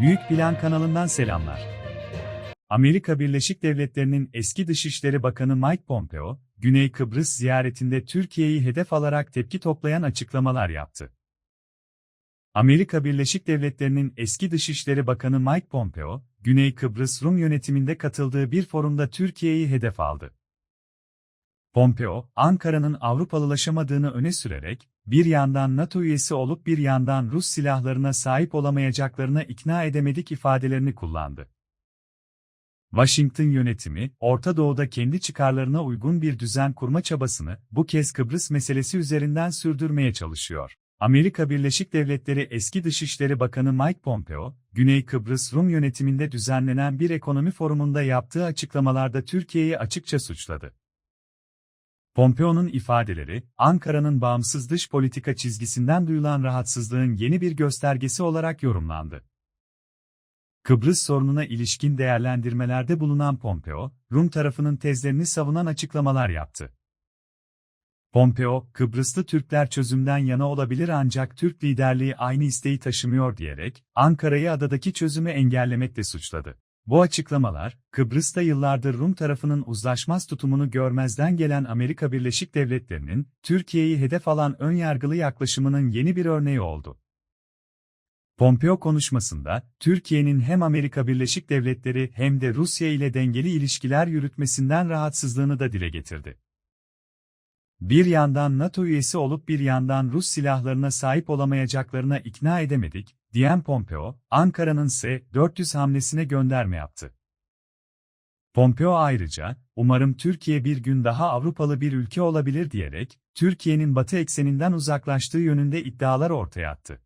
Büyük Plan kanalından selamlar. Amerika Birleşik Devletleri'nin eski Dışişleri Bakanı Mike Pompeo, Güney Kıbrıs ziyaretinde Türkiye'yi hedef alarak tepki toplayan açıklamalar yaptı. Amerika Birleşik Devletleri'nin eski Dışişleri Bakanı Mike Pompeo, Güney Kıbrıs Rum yönetiminde katıldığı bir forumda Türkiye'yi hedef aldı. Pompeo, Ankara'nın Avrupalılaşamadığını öne sürerek, bir yandan NATO üyesi olup bir yandan Rus silahlarına sahip olamayacaklarına ikna edemedik ifadelerini kullandı. Washington yönetimi, Orta Doğu'da kendi çıkarlarına uygun bir düzen kurma çabasını bu kez Kıbrıs meselesi üzerinden sürdürmeye çalışıyor. Amerika Birleşik Devletleri eski Dışişleri Bakanı Mike Pompeo, Güney Kıbrıs Rum yönetiminde düzenlenen bir ekonomi forumunda yaptığı açıklamalarda Türkiye'yi açıkça suçladı. Pompeo'nun ifadeleri, Ankara'nın bağımsız dış politika çizgisinden duyulan rahatsızlığın yeni bir göstergesi olarak yorumlandı. Kıbrıs sorununa ilişkin değerlendirmelerde bulunan Pompeo, Rum tarafının tezlerini savunan açıklamalar yaptı. Pompeo, Kıbrıslı Türkler çözümden yana olabilir ancak Türk liderliği aynı isteği taşımıyor diyerek, Ankara'yı adadaki çözümü engellemekle suçladı. Bu açıklamalar, Kıbrıs'ta yıllardır Rum tarafının uzlaşmaz tutumunu görmezden gelen Amerika Birleşik Devletleri'nin, Türkiye'yi hedef alan önyargılı yaklaşımının yeni bir örneği oldu. Pompeo konuşmasında, Türkiye'nin hem Amerika Birleşik Devletleri hem de Rusya ile dengeli ilişkiler yürütmesinden rahatsızlığını da dile getirdi. Bir yandan NATO üyesi olup bir yandan Rus silahlarına sahip olamayacaklarına ikna edemedik, diyen Pompeo, Ankara'nın S-400 hamlesine gönderme yaptı. Pompeo ayrıca, umarım Türkiye bir gün daha Avrupalı bir ülke olabilir diyerek, Türkiye'nin Batı ekseninden uzaklaştığı yönünde iddialar ortaya attı.